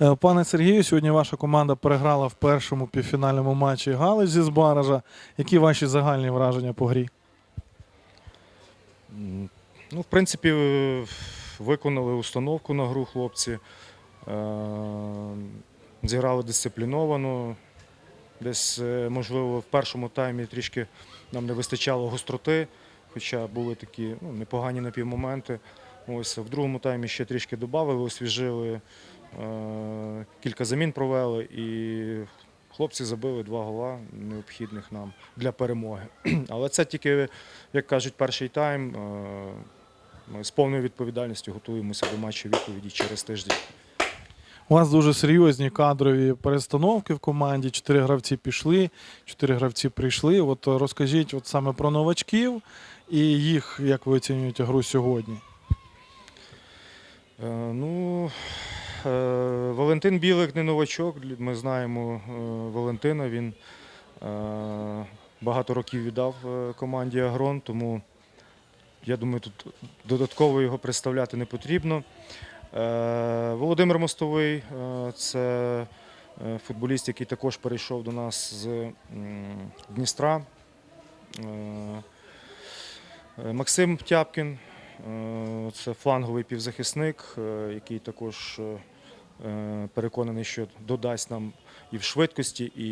Е, Пане Сергію, сьогодні ваша команда переграла в першому півфінальному матчі Галузі з Баража. Які ваші загальні враження по грі? Ну, в принципі, е, виконали установку на гру хлопці. Е, Зіграли дисципліновано. Десь, можливо, в першому таймі трішки нам не вистачало гостроти, хоча були такі ну, непогані напівмоменти. Ось, в другому таймі ще трішки додали, освіжили, кілька замін провели і хлопці забили два гола необхідних нам для перемоги. Але це тільки, як кажуть, перший тайм. Е, Ми з повною відповідальністю готуємося до матчу відповіді через тиждень. У вас дуже серйозні кадрові перестановки в команді. Чотири гравці пішли, чотири гравці прийшли. От е, розкажіть от саме про новачків і їх, як ви оцінюєте гру сьогодні. Е, Ну, е, Валентин Білик не новачок. Ми знаємо е, Валентина. Він е, багато років віддав е, команді Агрон, тому я думаю, тут додатково його представляти не потрібно. Е, Володимир Мостовий е, це е, футболіст, який також перейшов до нас з Дністра. Е, е, Максим Тяпкін, Е, Це фланговий півзахисник, е, який також е, е, переконаний, що додасть нам і в швидкості, і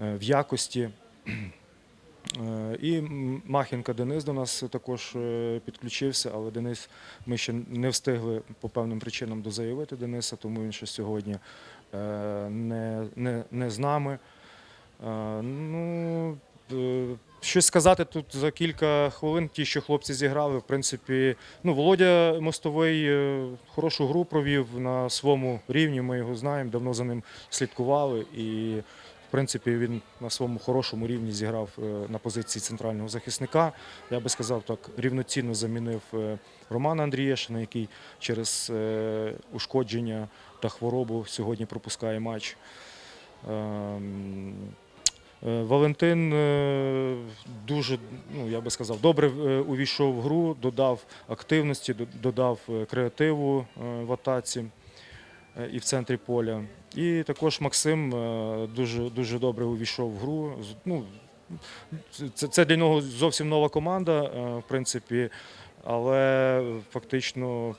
е, в якості. Е, І Махінка Денис до нас також е, підключився, але Денис ми ще не встигли по певним причинам дозаявити Дениса, тому він ще сьогодні е, не, не, не з нами. Е, Ну, е, щось сказати тут за кілька хвилин, ті, що хлопці зіграли. В принципі, ну, Володя Мостовий е, хорошу гру провів на своєму рівні. Ми його знаємо, давно за ним слідкували. І, в принципі, він на своєму хорошому рівні зіграв е, на позиції центрального захисника. Я би сказав так, рівноцінно замінив е, Романа Андрієшина, який через ушкодження та хворобу сьогодні пропускає матч. Е, Валентин е, дуже, ну я би сказав, добре е, увійшов в гру, додав активності, додав креативу в атаці і в центрі поля. І також Максим дуже, дуже добре увійшов в гру. Ну, це, це для нього зовсім нова команда, в принципі, але фактично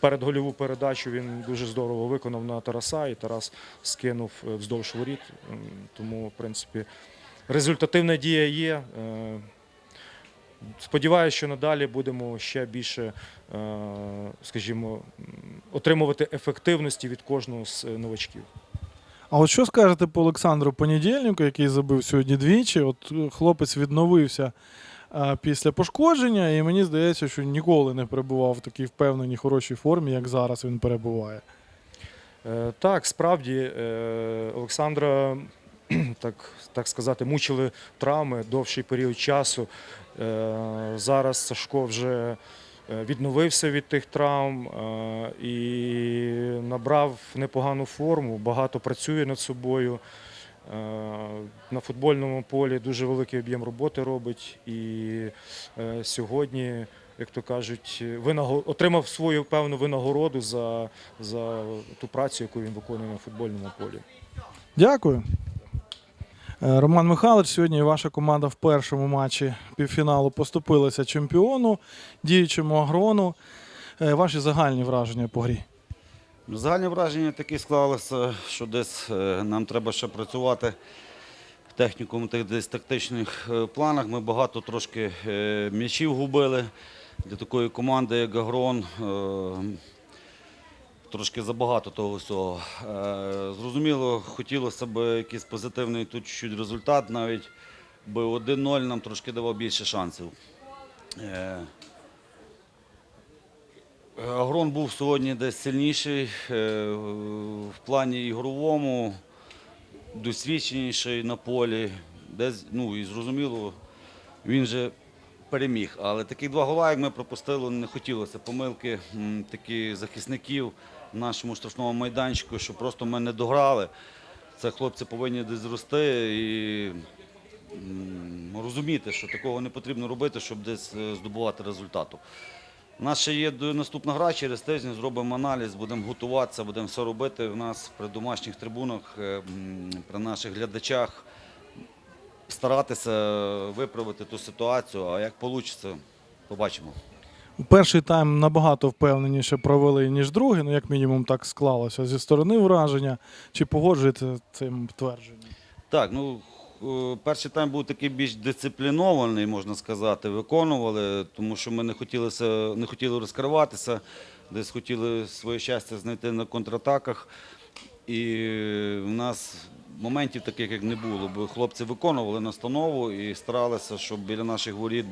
перед гольову передачу він дуже здорово виконав на Тараса, і Тарас скинув е, вздовж воріт. Тому, в принципі, результативна дія є. Е, Сподіваюся, що надалі будемо ще більше, е, скажімо, отримувати ефективності від кожного з новачків. А от що скажете по Олександру Понедільнику, який забив сьогодні двічі? От хлопець відновився після пошкодження, і мені здається, що ніколи не перебував в такій впевненій хорошій формі, як зараз він перебуває. Е, Так, справді е, Олександра, так, так сказати, мучили травми довший період часу. Е, Зараз Сашко вже відновився від тих травм і набрав непогану форму, багато працює над собою. Е, На футбольному полі дуже великий об'єм роботи робить. І е, сьогодні, як то кажуть, отримав свою певну винагороду за, за ту працю, яку він виконує на футбольному полі. Дякую. Е, Роман Михайлович, сьогодні ваша команда в першому матчі півфіналу поступилася чемпіону, діючому агрону. Ваші загальні враження по грі. Загальні враження такі склалися, що десь е, нам треба ще працювати в технікуму, тих десь тактичних е, планах. Ми багато трошки е, м'ячів губили для такої команди, як Агрон. Трошки забагато того всього. Зрозуміло, хотілося б якийсь позитивний тут чуть результат, навіть би 1-0 нам трошки давав більше шансів. Е, Агрон був сьогодні десь сильніший е, в плані ігровому, досвідченіший на полі. Десь, ну і зрозуміло, він же переміг. Але такі два гола, як ми пропустили, не хотілося. Помилки такі захисників в нашому штрафному майданчику, що просто ми не дограли. Це хлопці повинні десь зрости і розуміти, що такого не потрібно робити, щоб десь е, здобувати результату. У нас ще є наступна гра через тиждень, зробимо аналіз, будемо готуватися, будемо все робити. У нас при домашніх трибунах, е, при наших глядачах старатися виправити ту ситуацію, а як вийде, побачимо. Перший тайм набагато впевненіше провели, ніж другий, ну як мінімум так склалося зі сторони враження. Чи погоджуєте цим твердженням? Так, ну перший тайм був такий більш дисциплінований, можна сказати. Виконували, тому що ми не хотілися, не хотіли розкриватися, десь хотіли своє щастя знайти на контратаках. І в нас моментів таких як не було, бо хлопці виконували настанову і старалися, щоб біля наших воріт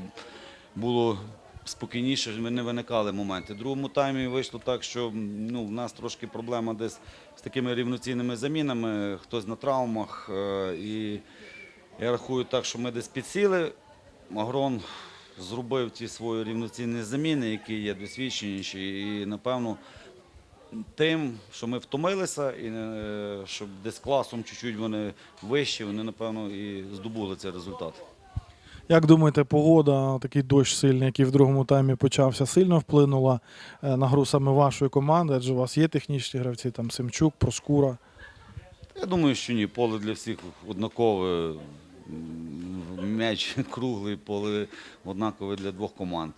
було спокійніше, щоб не виникали моменти. В другому таймі вийшло так, що ну, в нас трошки проблема десь з такими рівноцінними замінами, хтось на травмах. е, І я рахую так, що ми десь підсіли. Магрон зробив ті свої рівноцінні заміни, які є досвідченіші. І, напевно, тим, що ми втомилися, і е, щоб десь класом чуть-чуть вони вищі, вони, напевно, і здобули цей результат. Як думаєте, погода, такий дощ сильний, який в другому таймі почався, сильно вплинула е, на гру саме вашої команди? Адже у вас є технічні гравці, там Семчук, Проскура. Я думаю, що ні. Поле для всіх однакове. М'яч круглий, поле однакове для двох команд.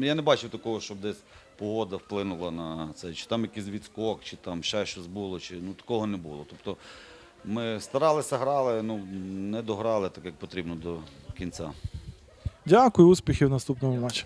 Я не бачив такого, щоб десь погода вплинула на це. Чи там якийсь відскок, чи там ще щось було, чи ну такого не було. Тобто ми старалися, грали, ну не дограли так, як потрібно до кінця. Дякую, успіхів в наступному матчі.